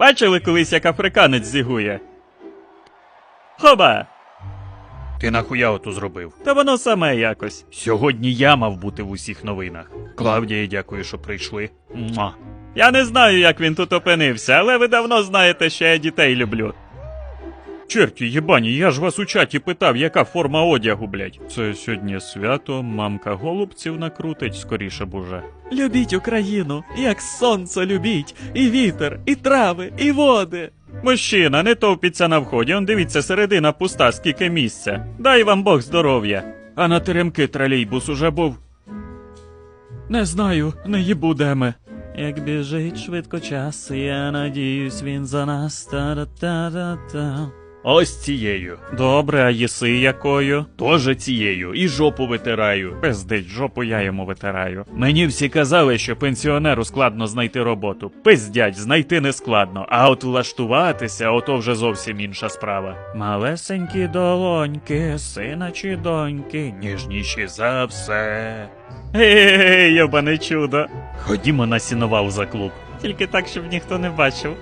Бачили колись, як африканець зігує? Хоба! Ти нахуя оту зробив? Та воно саме якось. Сьогодні я мав бути в усіх новинах. Клавдія, дякую, що прийшли. Муа. Я не знаю, як він тут опинився, але ви давно знаєте, що я дітей люблю. Черті, єбані, я ж вас у чаті питав, яка форма одягу, блядь. Це сьогодні свято, мамка голубців накрутить, скоріше б уже. Любіть Україну, як сонце любіть, і вітер, і трави, і води. Мужчина, не товпіться на вході, он дивіться, середина пуста, скільки місця. Дай вам Бог здоров'я. А на теремки тролейбус уже був. Не знаю, не їбу де ми. Як біжить швидко час, я надіюсь, він за нас. Та-да-та-да-та. Ось цією. Добре, а їси якою? Тоже цією. І жопу витираю. Пиздить, жопу я йому витираю. Мені всі казали, що пенсіонеру складно знайти роботу. Пиздять, знайти не складно, а от влаштуватися, ото вже зовсім інша справа. Малесенькі долоньки, сина чи доньки. Ніжніші за все. Гей, йобане чудо. Ходімо на сіновал за клуб. Тільки так, щоб ніхто не бачив.